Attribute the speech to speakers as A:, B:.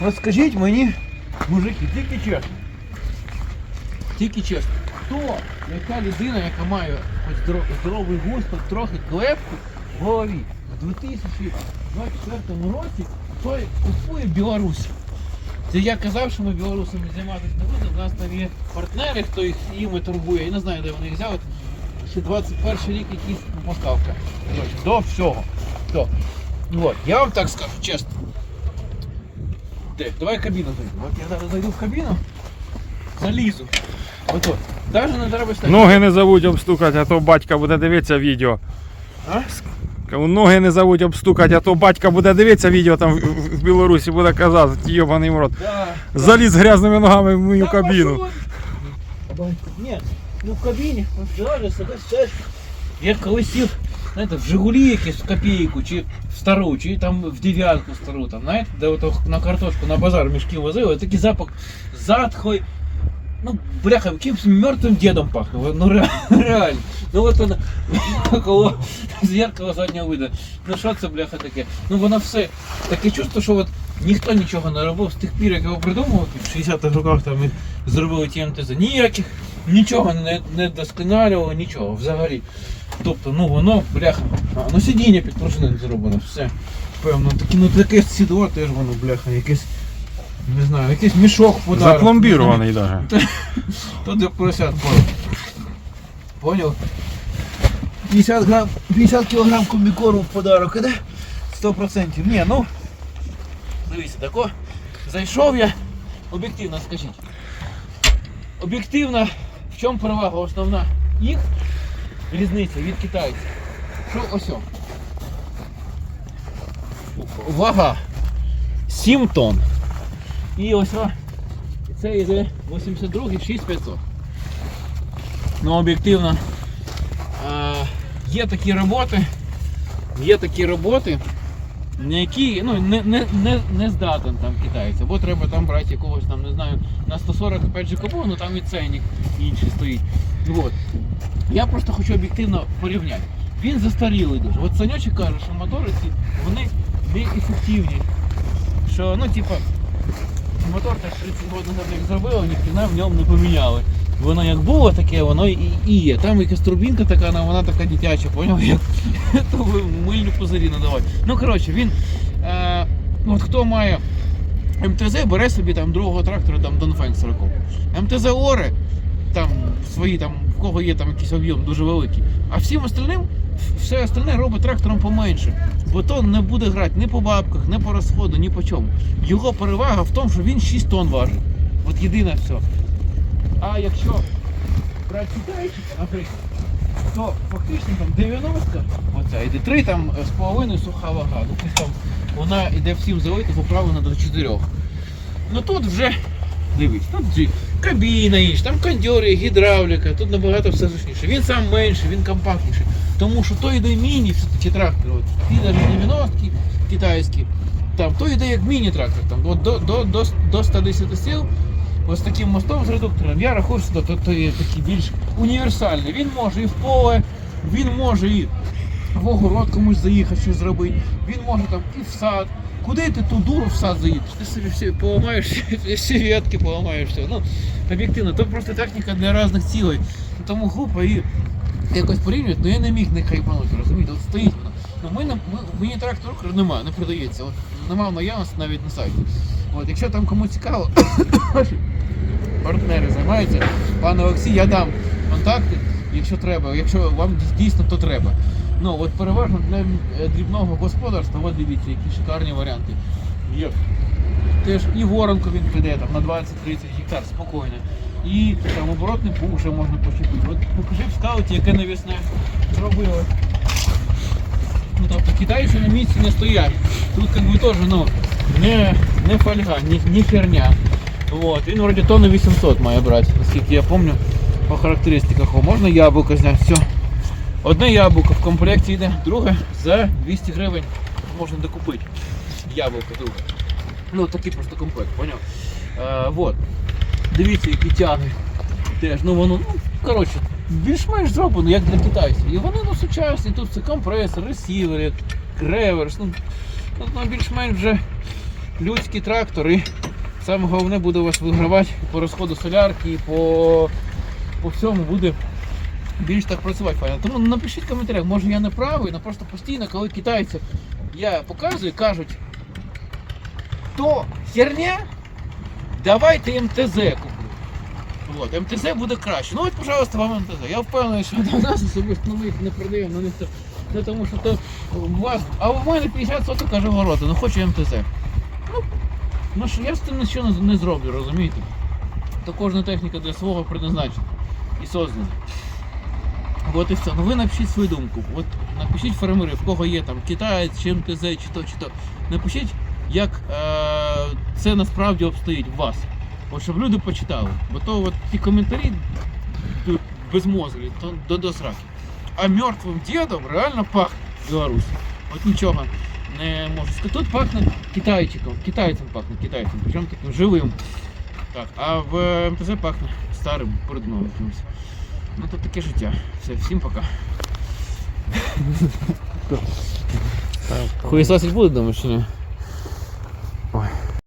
A: От скажіть мені, мужики, тільки чесно. Тільки чесно. Хто, яка людина, яка має хоч здоровий густ, хоч трохи клепку в голові в 2024 році, той купує Білорусь. Це я казав, що ми білорусами займатися не будемо. У нас там є партнери, хто їх їми турбує. Я не знаю, де вони їх взяли. Ще 21 рік якийсь поставка. До всього. То. От, я вам так скажу чесно. Де? Давай кабіну зайду. От я зараз зайду в кабіну, залізу. Ото. Навіть не треба стати.
B: Ноги не забудь обстукати, а то батька буде дивитися відео.
A: А?
B: Кажу, Ноги не забудь обстукати, а то батька буде дивитися відео там в, в- в Білорусі, буде казати, йобаний в рот.
A: Да.
B: Заліз грязними ногами в мою кабіну.
A: Ні, ну в кабіні, реально сидиш, сидиш. Я колись сів, знаєте, в Жигулі якісь в копійку, чи в стару, чи там в дев'ятку стару, там, знаєте, де ото на картошку на базар мішки возили, такий запах затхлий. Ну, бляха, якимсь мертвим дедом пахло. Ну ре- реально. Ну от воно коло зеркало заднього виду. Ну що це, бляха, таке? Ну воно все. Таке чувство, що от ніхто нічого не робив з тих пір, як його придумав, в 60-х роках там і зробили ті МТЗ. Ніяких, нічого не, не досконалювало, нічого взагалі. Тобто, ну воно, бляха. А, ну сидіння під пружиною зроблено, все. Певно, такі, ну таке сідло теж воно, бляха, якесь. Не знаю, якийсь мішок подарок.
B: Запломбірований навіть.
A: То для поросят понял. Понял? 50 грам, 50 кілограм комбікорму в подарок іде? 100%. Ні, ну. Дивіться, тако. Зайшов я. Об'єктивно скажіть. Об'єктивно, в чому перевага основна їх різниця від китайців. Що ось. Вага 7 тонн. І ось це йде 82 6500. Ну, об'єктивно, е, є такі роботи, є такі роботи, на які ну, не, не, не, не здатен там китайець. Або треба там брати якогось там, не знаю, на 140 опять же купив, ну там і ценник інший стоїть. От. Я просто хочу об'єктивно порівняти. Він застарілий дуже. От Саньочек каже, що мотори ці вони не ефективні. Що, ну, типа, мотор так 30 років зробили, ніхрена в ньому не поміняли. Воно як було таке, воно і, і є. Там якась турбінка така, ну, вона така дитяча, поняв? Як то ви мильні пузирі надавати. Ну коротше, він. Е, от хто має МТЗ, бере собі там другого трактора, там Донфен 40. МТЗ Оре, там свої там, в кого є там якийсь об'єм дуже великий. А всім остальним все остальне робить трактором поменше. Бо то не буде грати ні по бабках, ні по розходу, ні по чому. Його перевага в тому, що він 6 тонн важить. От єдине все. А якщо брати китайчика, наприклад, то фактично там 90, оця йде 3 там з половиною суха вага. Ну, там вона йде всім залити поправлена до 4. Ну тут вже дивись, тут кабіна інша, там кондьори, гідравліка, тут набагато все зручніше. Він сам менший, він компактніший. Тому що то йде міні, все-таки трактор. От, ті навіть 90 китайські, там, то йде як міні-трактор, там, от, до, до, до, до 110 сил. Ось таким мостом з редуктором. Я рахую, що то такий більш універсальний. Він може і в поле, він може і в огород комусь заїхати, щось зробити. Він може там і в сад. Куди ти ту дуру в сад заїдеш? Ти собі всі поламаєш, всі ветки поламаєш. Ну, об'єктивно, то просто техніка для різних цілей. Тому глупо і якось порівнювати, ну я не міг не хайпанути, розумієте? От стоїть. Ну, ми, ми, мені трактор Укр немає, не продається. От, нема в наявності навіть на сайті. От, якщо там кому цікаво, партнери займаються, пане Олексій, я дам контакти, якщо треба, якщо вам дійсно то треба. Ну, от переважно для е, дрібного господарства, от дивіться, які шикарні варіанти. Є. Теж і воронку він піде там на 20-30 гектар спокійно. І там оборотний пух вже можна почепити. От покажи в скауті, яке навісне зробили. Ну, тобто китайці на місці не стоять. Тут как бы теж, ну, не, не фольга, не, не херня. Вот. Він вроде тонни 800 має брати, наскільки я пам'ятаю по характеристиках. О, можна яблуко зняти, все. Одне яблуко в комплекті йде, друге за 200 гривень можна докупити. Яблуко друге. Ну такий просто комплект, поняв? Е, вот. Дивіться, які тяги. Теж, ну воно, ну, коротше, більш-менш зроблено, як для китайців. І вони ну, сучасні, тут це компресор, ресівери, реверс, ну, ну, ну, більш-менш вже людський трактор і саме головне буде у вас вигравати по розходу солярки, по, по всьому буде більш так працювати файно. Тому напишіть в коментарях, може я не правий, але просто постійно, коли китайці я показую, кажуть, то херня, давайте МТЗ куплю. От, МТЗ буде краще. Ну от, пожалуйста, вам МТЗ. Я впевнений, що до нас особисто ми їх не продаємо, ну не то. Не тому що то у вас. А у мене 50 соток каже городу, ну хочу МТЗ. Ну, ну що я з цим нічого не, зроблю, розумієте? То кожна техніка для свого предназначена і создана. От і все. Ну ви напишіть свою думку. От напишіть фермери, в кого є там китаєць, чи МТЗ, чи то, чи то. Напишіть, як е, це насправді обстоїть у вас. От щоб люди почитали. Бо то от ті коментарі тут безмозглі, то до, до сраки. А мертвим дідом реально пахне Білорусь. От нічого не можу сказати. Тут пахне китайчиком, китайцем пахне, китайцем, причому таким живим. Так, а в МТЗ пахне старим, брудном якимось. Ну то таке життя. Все, всім пока. Хуєсосить буде, думаєш, чи ні?